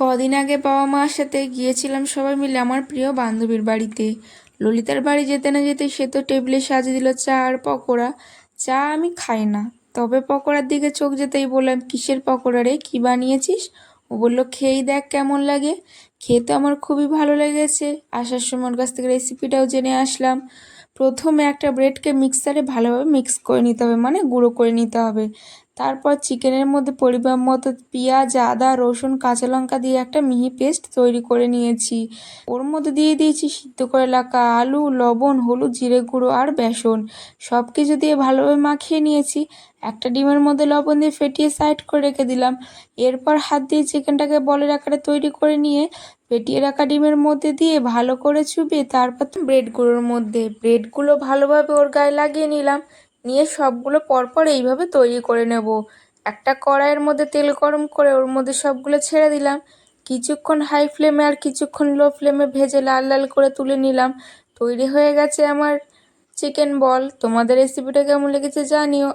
কদিন আগে বাবা মার সাথে গিয়েছিলাম সবাই মিলে আমার প্রিয় বান্ধবীর বাড়িতে। ললিতার বাড়ি যেতে না যেতে সে তো টেবিলে সাজিয়ে দিল চা আর পকোড়া। চা আমি খাই না। তবে পকোড়ার দিকে চোখ যেতেই বললাম, কিসের পকোড়া রে? কী বানিয়েছিস? ও বলল খেয়েই দেখ কেমন লাগে। খেয়ে তো আমার খুবই ভালো লেগেছে। আসার সময় ওর কাছ থেকে রেসিপিটাও জেনে আসলাম। প্রথমে একটা ব্রেডকে মিক্সারে ভালোভাবে মিক্স করে নিতে হবে মানে গুঁড়ো করে নিতে হবে। তারপর চিকেনের মধ্যে পরিমাণ মতো পেঁয়াজ, আদা, রসুন, কাঁচা লঙ্কা দিয়ে একটা মিহি পেস্ট তৈরি করে নিয়েছি। ওর মধ্যে দিয়ে দিয়েছি সিদ্ধ করে রাখা আলু, লবণ, হলুদ, জিরে গুঁড়ো আর বেসন। সব কিছু দিয়ে ভালোভাবে মাখিয়ে নিয়েছি। একটা ডিমের মধ্যে লবণ দিয়ে ফেটিয়ে সাইড করে রেখে দিলাম। এরপর হাত দিয়ে চিকেনটাকে বলের আকারে তৈরি করে নিয়ে ফেটিয়ে রাখা ডিমের মধ্যে দিয়ে ভালো করে চুবিয়ে তারপর ব্রেডগুলোর মধ্যে। ব্রেডগুলো ভালোভাবে ওর গায়ে লাগিয়ে নিলাম। নিয়ে সবগুলো পরপর এইভাবে তৈরি করে নেব। একটা কড়াইয়ের মধ্যে তেল গরম করে ওর মধ্যে সবগুলো ছেড়ে দিলাম। কিছুক্ষণ হাই ফ্লেমে আর কিছুক্ষণ লো ফ্লেমে ভেজে লাল লাল করে তুলে নিলাম। তৈরি হয়ে গেছে আমার চিকেন বল তোমাদের রেসিপিটা কেমন লেগেছে জানিও।